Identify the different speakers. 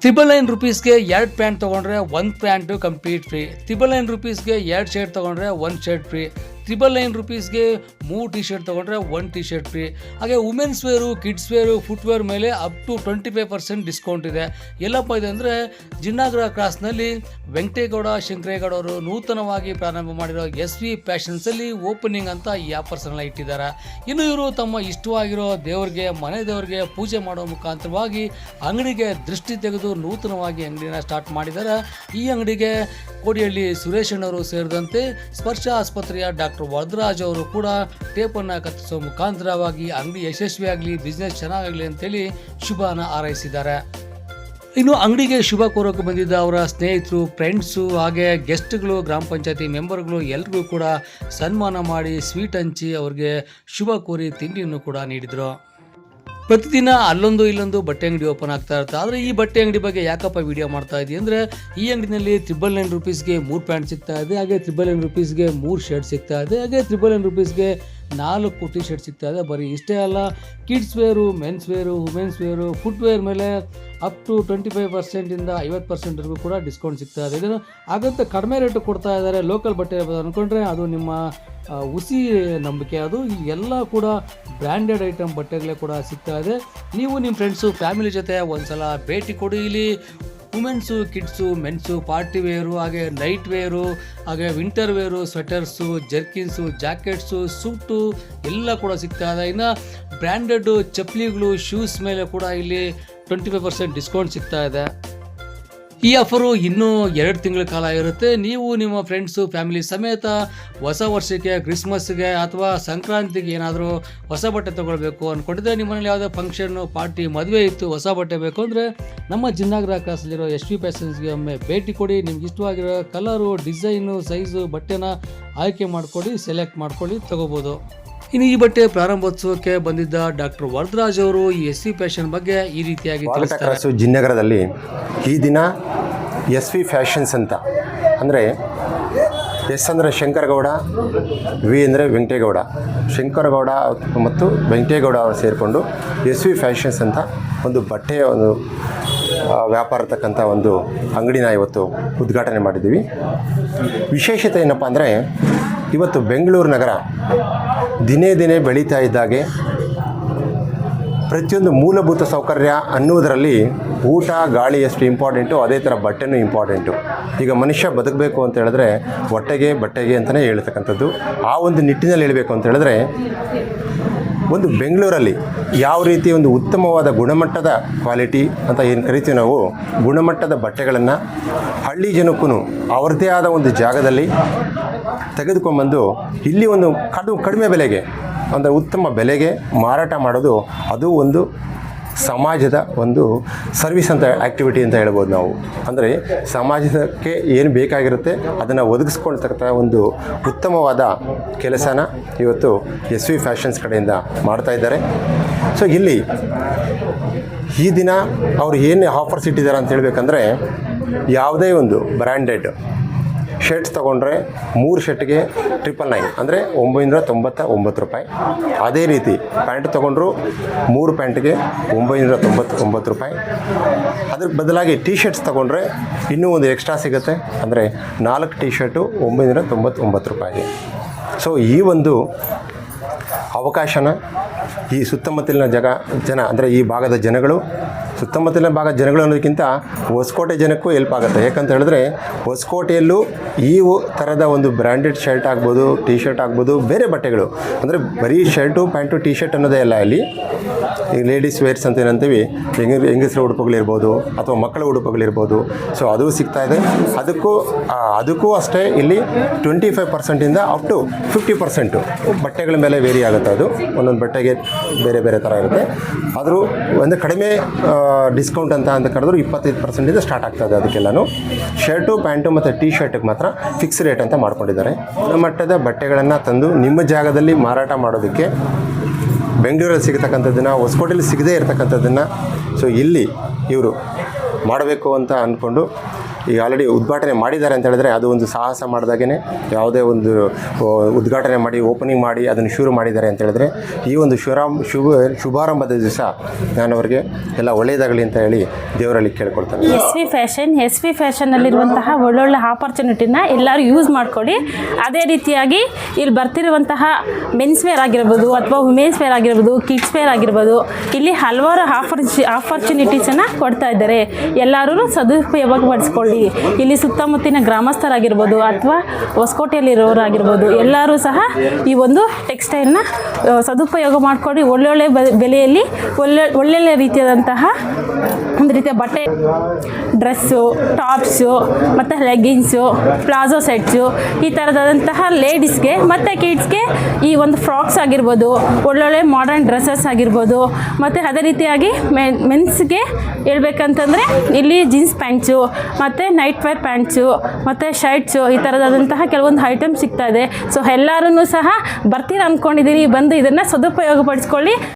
Speaker 1: Triple nine ರುಪೀಸ್ಗೆ ಎರಡು pant ತೊಗೊಂಡ್ರೆ ಒಂದು pant complete free triple nine ರುಪೀಸ್ಗೆ ಎರಡು ಶರ್ಟ್ ತೊಗೊಂಡ್ರೆ ಒಂದು ಶರ್ಟ್ ಫ್ರೀ ತ್ರಿಬಲ್ ನೈನ್ ರುಪೀಸ್ಗೆ ಮೂರು ಟಿ ಶರ್ಟ್ ತೊಗೊಂಡ್ರೆ ಒನ್ ಟಿ ಶರ್ಟ್ ಫ್ರೀ ಹಾಗೆ women's wear kids wear footwear ಮೇಲೆ up to twenty five percent discount ಇದೆ. ಎಲ್ಲಪ್ಪ ಇದೆ ಅಂದರೆ ಜಿನ್ನಾಗ್ರ ಕ್ರಾಸ್ನಲ್ಲಿ ವೆಂಕಟೇಗೌಡ, ಶಂಕರೇಗೌಡ ಅವರು ನೂತನವಾಗಿ ಪ್ರಾರಂಭ ಮಾಡಿರೋ ಎಸ್ ವಿ ಪ್ಯಾಷನ್ಸಲ್ಲಿ ಓಪನಿಂಗ್ ಅಂತ ಈ ಆಫರ್ಸನ್ನ ಇಟ್ಟಿದ್ದಾರೆ. ಇನ್ನು ಇವರು ತಮ್ಮ ಇಷ್ಟವಾಗಿರೋ ದೇವರಿಗೆ, ಮನೆ ದೇವರಿಗೆ ಪೂಜೆ ಮಾಡೋ ಮುಖಾಂತರವಾಗಿ ಅಂಗಡಿಗೆ ದೃಷ್ಟಿ ತೆಗೆದು ನೂತನವಾಗಿ ಅಂಗಡಿನ ಸ್ಟಾರ್ಟ್ ಮಾಡಿದ್ದಾರೆ. ಈ ಅಂಗಡಿಗೆ ಕೋಡಿಹಳ್ಳಿ ಸುರೇಶ್ ಅಣ್ಣವರು ಸೇರಿದಂತೆ ಸ್ಪರ್ಶ ಆಸ್ಪತ್ರೆಯ ಡಾಕ್ಟರ್ ವರದರಾಜ್ ಅವರು ಕೂಡ ಟೇಪನ್ನು ಕತ್ತಿಸುವ ಮುಖಾಂತರವಾಗಿ ಅಂಗಡಿ ಯಶಸ್ವಿಯಾಗಲಿ ಬಿಸ್ನೆಸ್ ಚೆನ್ನಾಗಾಗಲಿ ಅಂತೇಳಿ ಶುಭನ ಹಾರೈಸಿದ್ದಾರೆ. ಇನ್ನು ಅಂಗಡಿಗೆ ಶುಭ ಕೋರೋಕೆ ಬಂದಿದ್ದ ಅವರ ಸ್ನೇಹಿತರು ಫ್ರೆಂಡ್ಸು ಹಾಗೆ ಗೆಸ್ಟ್ಗಳು ಗ್ರಾಮ ಪಂಚಾಯತಿ ಮೆಂಬರ್ಗಳು ಎಲ್ರಿಗೂ ಕೂಡ ಸನ್ಮಾನ ಮಾಡಿ ಸ್ವೀಟ್ ಹಂಚಿ ಅವ್ರಿಗೆ ಶುಭ ಕೋರಿ ತಿಂಡಿಯನ್ನು ಕೂಡ ನೀಡಿದರು. ಪ್ರತಿದಿನ ಅಲ್ಲೊಂದು ಇಲ್ಲೊಂದು ಬಟ್ಟೆ ಅಂಗಡಿ ಓಪನ್ ಆಗ್ತಾ ಇರುತ್ತೆ. ಆದರೆ ಈ ಬಟ್ಟೆ ಅಂಗಡಿ ಬಗ್ಗೆ ಯಾಕಪ್ಪ ವಿಡಿಯೋ ಮಾಡ್ತಾ ಇದ್ದೀವಿ ಅಂದರೆ ಈ ಅಂಗಡಿನಲ್ಲಿ ತ್ರಿಬಲ್ ನೈನ್ ರುಪೀಸ್ಗೆ ಮೂರು ಪ್ಯಾಂಟ್ ಸಿಗ್ತಾ ಇದೆ, ಹಾಗೆ ತ್ರಿಬಲ್ ನೈನ್ ರುಪೀಸ್ಗೆ ಮೂರು ಶರ್ಟ್ ಸಿಗ್ತಾ ಇದೆ, ಹಾಗೆ ತ್ರಿಬಲ್ ನೈನ್ ರುಪೀಸ್ಗೆ ನಾಲ್ಕು ಟಿ ಶರ್ಟ್ ಸಿಗ್ತಾ ಇದೆ ಬರೀ ಇಷ್ಟೇ ಅಲ್ಲ kids wear men's wear women's wear footwear ಮೇಲೆ ಅಪ್ ಟು ಟ್ವೆಂಟಿ ಫೈವ್ ಪರ್ಸೆಂಟಿಂದ ಐವತ್ತು ಪರ್ಸೆಂಟ್ವರೆಗೂ ಕೂಡ ಡಿಸ್ಕೌಂಟ್ ಸಿಗ್ತಾ ಇದೆ ಇದನ್ನು ಹಾಗಂತ ಕಡಿಮೆ ರೇಟು ಕೊಡ್ತಾ ಇದ್ದಾರೆ ಲೋಕಲ್ ಬಟ್ಟೆ ಅಂದ್ಕೊಂಡ್ರೆ ಅದು ನಿಮ್ಮ ಹುಸಿ ನಂಬಿಕೆ. ಅದು ಎಲ್ಲ ಕೂಡ ಬ್ರ್ಯಾಂಡೆಡ್ ಐಟಮ್ ಬಟ್ಟೆಗಳೇ ಕೂಡ ಸಿಗ್ತಾ ಇದೆ ನೀವು ನಿಮ್ಮ ಫ್ರೆಂಡ್ಸು ಫ್ಯಾಮಿಲಿ ಜೊತೆ ಒಂದು ಸಲ ಭೇಟಿ ಕೊಡಿ. ಇಲ್ಲಿ women's kids men's party wear ಹಾಗೆ ನೈಟ್ ವೇರು ಹಾಗೆ winter wear sweaters jerkins jackets suit ಎಲ್ಲ ಕೂಡ ಸಿಗ್ತಾ ಇದೆ. ಇನ್ನು ಬ್ರ್ಯಾಂಡೆಡ್ ಚಪ್ಪಲಿಗಳು ಶೂಸ್ ಮೇಲೆ ಕೂಡ ಇಲ್ಲಿ ಟ್ವೆಂಟಿ ಫೈವ್ ಪರ್ಸೆಂಟ್ ಡಿಸ್ಕೌಂಟ್ ಸಿಗ್ತಾ ಇದೆ. ಈ ಆಫರು ಇನ್ನೂ ಎರಡು ತಿಂಗಳ ಕಾಲ ಇರುತ್ತೆ. ನೀವು ನಿಮ್ಮ ಫ್ರೆಂಡ್ಸು ಫ್ಯಾಮಿಲಿ ಸಮೇತ ಹೊಸ ವರ್ಷಕ್ಕೆ ಕ್ರಿಸ್ಮಸ್ಗೆ ಅಥವಾ ಸಂಕ್ರಾಂತಿಗೆ ಏನಾದರೂ ಹೊಸ ಬಟ್ಟೆ ತೊಗೊಳ್ಬೇಕು ಅಂದ್ಕೊಂಡಿದ್ರೆ ನಿಮ್ಮನೇಲಿ ಯಾವುದೇ ಫಂಕ್ಷನ್ನು ಪಾರ್ಟಿ ಮದುವೆ ಇತ್ತು ಹೊಸ ಬಟ್ಟೆ ಬೇಕು ಅಂದರೆ ನಮ್ಮ ಜಿನ್ನಾಗ್ರ ಕಾಸಲ್ಲಿರೋ ಎಸ್ ವಿ ಪ್ಯಾಸೆನ್ಸ್ಗೆ ಒಮ್ಮೆ ಭೇಟಿ ಕೊಡಿ. ನಿಮ್ಗೆ ಇಷ್ಟವಾಗಿರೋ ಕಲರು ಡಿಸೈನು ಸೈಜು ಬಟ್ಟೆನ ಆಯ್ಕೆ ಮಾಡಿಕೊಡಿ ಸೆಲೆಕ್ಟ್ ಮಾಡ್ಕೊಳ್ಳಿ ತಗೋಬೋದು. ಇನ್ನು ಈ ಬಟ್ಟೆ ಪ್ರಾರಂಭೋತ್ಸವಕ್ಕೆ ಬಂದಿದ್ದ ಡಾಕ್ಟರ್ ವರದರಾಜ್ ಅವರು ಈ ಎಸ್ ವಿ ಫ್ಯಾಷನ್ ಬಗ್ಗೆ ಈ ರೀತಿಯಾಗಿ ತಿಳಿಸ್ತಾರೆ.
Speaker 2: ಜಿನ್ನಗರದಲ್ಲಿ ಈ ದಿನ ಎಸ್ ವಿ ಫ್ಯಾಷನ್ಸ್ ಅಂತ ಅಂದರೆ ಎಸ್ ಅಂದರೆ ಶಂಕರಗೌಡ ವಿ ಅಂದರೆ ವೆಂಕಟೇಗೌಡ. ಶಂಕರಗೌಡ ಮತ್ತು ವೆಂಕಟೇಗೌಡ ಅವರು ಸೇರಿಕೊಂಡು ಎಸ್ ವಿ ಫ್ಯಾಷನ್ಸ್ ಅಂತ ಒಂದು ಬಟ್ಟೆಯ ಒಂದು ವ್ಯಾಪಾರ ತಕ್ಕಂಥ ಒಂದು ಅಂಗಡಿನ ಇವತ್ತು ಉದ್ಘಾಟನೆ ಮಾಡಿದ್ದೀವಿ. ವಿಶೇಷತೆ ಏನಪ್ಪ ಅಂದರೆ ಇವತ್ತು ಬೆಂಗಳೂರು ನಗರ ದಿನೇ ದಿನೇ ಬೆಳೀತಾ ಇದ್ದಾಗೆ. ಪ್ರತಿಯೊಂದು ಮೂಲಭೂತ ಸೌಕರ್ಯ ಅನ್ನುವುದರಲ್ಲಿ ಊಟ, ಗಾಳಿ ಎಷ್ಟು ಇಂಪಾರ್ಟೆಂಟು ಅದೇ ಥರ ಬಟ್ಟೆನೂ ಇಂಪಾರ್ಟೆಂಟು ಈಗ ಮನುಷ್ಯ ಬದುಕಬೇಕು ಅಂತ ಹೇಳಿದ್ರೆ ಹೊಟ್ಟೆಗೆ ಬಟ್ಟೆಗೆ ಅಂತಲೇ ಹೇಳ್ತಕ್ಕಂಥದ್ದು. ಆ ಒಂದು ನಿಟ್ಟಿನಲ್ಲಿ ಹೇಳಬೇಕು ಅಂತ ಹೇಳಿದ್ರೆ ಒಂದು ಬೆಂಗಳೂರಲ್ಲಿ ಯಾವ ರೀತಿ ಒಂದು ಉತ್ತಮವಾದ ಗುಣಮಟ್ಟದ ಕ್ವಾಲಿಟಿ ಅಂತ ಏನು ಕರಿತೀವಿ ನಾವು ಗುಣಮಟ್ಟದ ಬಟ್ಟೆಗಳನ್ನು ಹಳ್ಳಿ ಜನಕ್ಕೂ ಅವ್ರದ್ದೇ ಆದ ಒಂದು ಜಾಗದಲ್ಲಿ ತೆಗೆದುಕೊಂಡ್ಬಂದು ಇಲ್ಲಿ ಒಂದು ಕಡು, ಕಡಿಮೆ ಬೆಲೆಗೆ ಅಂದರೆ ಉತ್ತಮ ಬೆಲೆಗೆ ಮಾರಾಟ ಮಾಡೋದು ಅದು ಒಂದು ಸಮಾಜದ ಒಂದು ಸರ್ವಿಸ್ ಅಂತ ಆ್ಯಕ್ಟಿವಿಟಿ ಅಂತ ಹೇಳ್ಬೋದು ನಾವು. ಅಂದರೆ ಸಮಾಜಕ್ಕೆ ಏನು ಬೇಕಾಗಿರುತ್ತೆ ಅದನ್ನು ಒದಗಿಸ್ಕೊಳ್ತಕ್ಕಂಥ ಒಂದು ಉತ್ತಮವಾದ ಕೆಲಸನ ಇವತ್ತು ಎಸ್ ವಿ ಫ್ಯಾಷನ್ಸ್ ಕಡೆಯಿಂದ ಮಾಡ್ತಾ ಇದ್ದಾರೆ. ಸೊ ಇಲ್ಲಿ ಈ ದಿನ ಅವರು ಏನು ಆಫರ್ಸ್ ಇಟ್ಟಿದ್ದಾರೆ ಅಂತ ಹೇಳ್ಬೇಕಂದ್ರೆ ಯಾವುದೇ ಒಂದು ಬ್ರ್ಯಾಂಡೆಡ್ ಶರ್ಟ್ಸ್ ತೊಗೊಂಡ್ರೆ ಮೂರು ಶರ್ಟ್ಗೆ ಟ್ರಿಪಲ್ ನೈನ್ ಅಂದರೆ ಒಂಬೈನೂರ ತೊಂಬತ್ತ ಒಂಬತ್ತು ರೂಪಾಯಿ. ಅದೇ ರೀತಿ ಪ್ಯಾಂಟ್ ತೊಗೊಂಡ್ರು ಮೂರು ಪ್ಯಾಂಟ್ಗೆ ಒಂಬೈನೂರ ತೊಂಬತ್ತೊಂಬತ್ತು ರೂಪಾಯಿ. ಅದ್ರ ಬದಲಾಗಿ ಟಿ ಶರ್ಟ್ಸ್ ತೊಗೊಂಡ್ರೆ ಇನ್ನೂ ಒಂದು ಎಕ್ಸ್ಟ್ರಾ ಸಿಗುತ್ತೆ. ಅಂದರೆ ನಾಲ್ಕು ಟಿ ಶರ್ಟು ಒಂಬೈನೂರ ತೊಂಬತ್ತೊಂಬತ್ತು ರೂಪಾಯಿಗೆ. ಸೊ ಈ ಒಂದು ಅವಕಾಶನ ಈ ಸುತ್ತಮುತ್ತಲಿನ ಜಗ ಜನ, ಅಂದರೆ ಈ ಭಾಗದ ಜನಗಳು, ಸುತ್ತಮುತ್ತಲಿನ ಭಾಗದ ಜನಗಳು ಅನ್ನೋದಕ್ಕಿಂತ ಹೊಸಕೋಟೆ ಜನಕ್ಕೂ ಹೆಲ್ಪ್ ಆಗುತ್ತೆ. ಯಾಕಂತ ಹೇಳಿದ್ರೆ ಹೊಸಕೋಟೆಯಲ್ಲೂ ಈ ಥರದ ಒಂದು ಬ್ರ್ಯಾಂಡೆಡ್ ಶರ್ಟ್ ಆಗ್ಬೋದು ಟಿ ಶರ್ಟ್ ಆಗ್ಬೋದು, ಬೇರೆ ಬಟ್ಟೆಗಳು. ಅಂದರೆ ಬರೀ ಶರ್ಟು ಪ್ಯಾಂಟು ಟಿ ಶರ್ಟ್ ಅನ್ನೋದೇ ಅಲ್ಲ ಇಲ್ಲಿ. ಈಗ ಲೇಡೀಸ್ ವೇರ್ಸ್ ಅಂತ ಏನಂತೀವಿ, ಹೆಂಗ ಹೆಂಗಸರ ಉಡುಪುಗಳಿರ್ಬೋದು ಅಥವಾ ಮಕ್ಕಳ ಉಡುಪುಗಳಿರ್ಬೋದು ಸೊ ಅದು ಸಿಗ್ತಾ ಇದೆ. ಅದಕ್ಕೂ ಅದಕ್ಕೂ ಅಷ್ಟೇ ಇಲ್ಲಿ ಟ್ವೆಂಟಿ ಫೈವ್ ಪರ್ಸೆಂಟಿಂದ ಅಪ್ ಟು ಫಿಫ್ಟಿ ಪರ್ಸೆಂಟು ಬಟ್ಟೆಗಳ ಮೇಲೆ ವೇರಿ ಆಗುತ್ತೆ ಅದು. ಒಂದೊಂದು ಬಟ್ಟೆಗೆ ಬೇರೆ ಬೇರೆ ಥರ ಇರುತ್ತೆ. ಆದರೂ ಒಂದು ಕಡಿಮೆ ಡಿಸ್ಕೌಂಟ್ ಅಂತ ಅಂತ ಕರೆದ್ರು ಇಪ್ಪತ್ತೈದು ಪರ್ಸೆಂಟಿಂದ ಸ್ಟಾರ್ಟ್ ಆಗ್ತದೆ ಅದಕ್ಕೆಲ್ಲನೂ. ಶರ್ಟು ಪ್ಯಾಂಟು ಮತ್ತು ಟಿ ಶರ್ಟಿಗೆ ಮಾತ್ರ ಫಿಕ್ಸ್ ರೇಟ್ ಅಂತ ಮಾಡ್ಕೊಂಡಿದ್ದಾರೆ. ಗುಣಮಟ್ಟದ ಬಟ್ಟೆಗಳನ್ನು ತಂದು ನಿಮ್ಮ ಜಾಗದಲ್ಲಿ ಮಾರಾಟ ಮಾಡೋದಕ್ಕೆ ಬೆಂಗಳೂರಲ್ಲಿ ಸಿಗತಕ್ಕಂಥದ್ದನ್ನು ಹೊಸಕೋಟೆಯಲ್ಲಿ ಸಿಗದೇ ಇರತಕ್ಕಂಥದ್ದನ್ನು ಸೊ ಇಲ್ಲಿ ಇವರು ಮಾಡಬೇಕು ಅಂತ ಅಂದ್ಕೊಂಡು ಈಗ ಆಲ್ರೆಡಿ ಉದ್ಘಾಟನೆ ಮಾಡಿದ್ದಾರೆ ಅಂತ ಹೇಳಿದ್ರೆ ಅದು ಒಂದು ಸಾಹಸ ಮಾಡಿದಾಗೇ ಯಾವುದೇ ಒಂದು ಉದ್ಘಾಟನೆ ಮಾಡಿ ಓಪನಿಂಗ್ ಮಾಡಿ ಅದನ್ನು ಶುರು ಮಾಡಿದ್ದಾರೆ ಅಂತ ಹೇಳಿದ್ರೆ ಈ ಒಂದು ಶುರಾಮ್, ಶುಭ, ಶುಭಾರಂಭದ ದಿವಸ ನಾನು ಅವರಿಗೆ ಎಲ್ಲ ಒಳ್ಳೆಯದಾಗಲಿ ಅಂತ ಹೇಳಿ ದೇವರಲ್ಲಿ ಕೇಳ್ಕೊಳ್ತಾರೆ
Speaker 3: S V fashion S V ಫ್ಯಾಷನ್ನಲ್ಲಿರುವಂತಹ ಒಳ್ಳೊಳ್ಳೆ ಆಪರ್ಚುನಿಟಿನ ಎಲ್ಲರೂ ಯೂಸ್ ಮಾಡ್ಕೊಳ್ಳಿ. ಅದೇ ರೀತಿಯಾಗಿ ಇಲ್ಲಿ ಬರ್ತಿರುವಂತಹ ಮೆನ್ಸ್ ವೇರ್ ಆಗಿರ್ಬೋದು ಅಥವಾ ವುಮೆನ್ಸ್ ವೇರ್ ಆಗಿರ್ಬೋದು ಕಿಡ್ಸ್ ವೇರ್ ಆಗಿರ್ಬೋದು, ಇಲ್ಲಿ ಹಲವಾರು ಆಫರ್ ಆಪರ್ಚುನಿಟೀಸನ್ನು ಕೊಡ್ತಾ ಇದ್ದಾರೆ. ಎಲ್ಲರೂ ಸದುಪಯೋಗ ಪಡಿಸ್ಕೊಳ್ಳಿ ಇಲ್ಲಿ ಸುತ್ತಮುತ್ತಿನ ಗ್ರಾಮಸ್ಥರಾಗಿರ್ಬೋದು ಅಥವಾ ಹೊಸಕೋಟೆಯಲ್ಲಿರೋರಾಗಿರ್ಬೋದು, ಎಲ್ಲರೂ ಸಹ ಈ ಒಂದು ಟೆಕ್ಸ್ಟೈಲ್ನ ಸದುಪಯೋಗ ಮಾಡಿಕೊಂಡು ಒಳ್ಳೊಳ್ಳೆ ಬೆಲೆಯಲ್ಲಿ ಒಳ್ಳೆ, ಒಳ್ಳೊಳ್ಳೆ ರೀತಿಯಾದಂತಹ ಒಂದು ರೀತಿಯ ಬಟ್ಟೆ, ಡ್ರೆಸ್ಸು, ಟಾಪ್ಸು, ಮತ್ತು ಲೆಗ್ಗಿನ್ಸು, ಪ್ಲಾಜೋ ಸೆಟ್ಸು, ಈ ಥರದಾದಂತಹ ಲೇಡೀಸ್ಗೆ ಮತ್ತು ಕಿಡ್ಸ್ಗೆ ಈ ಒಂದು ಫ್ರಾಕ್ಸ್ ಆಗಿರ್ಬೋದು, ಒಳ್ಳೊಳ್ಳೆ ಮಾಡರ್ನ್ ಡ್ರೆಸ್ಸಸ್ ಆಗಿರ್ಬೋದು, ಮತ್ತು ಅದೇ ರೀತಿಯಾಗಿ ಮೆನ್ ಮೆನ್ಸ್ಗೆ ಹೇಳ್ಬೇಕಂತಂದರೆ ಇಲ್ಲಿ ಜೀನ್ಸ್ ಪ್ಯಾಂಟ್ಸು, ಮತ್ತು ನೈಟ್ ವೇರ್ ಪ್ಯಾಂಟ್ಸು ಮತ್ತು ಶರ್ಟ್ಸು ಈ ಥರದಾದಂತಹ ಕೆಲವೊಂದು ಐಟಮ್ ಸಿಗ್ತಾ ಇದೆ. ಸೊ ಎಲ್ಲರೂ ಸಹ ಬರ್ತೀರ ಅಂದ್ಕೊಂಡಿದ್ದೀನಿ ಬಂದು ಇದನ್ನು ಸದುಪಯೋಗ ಪಡಿಸ್ಕೊಳ್ಳಿ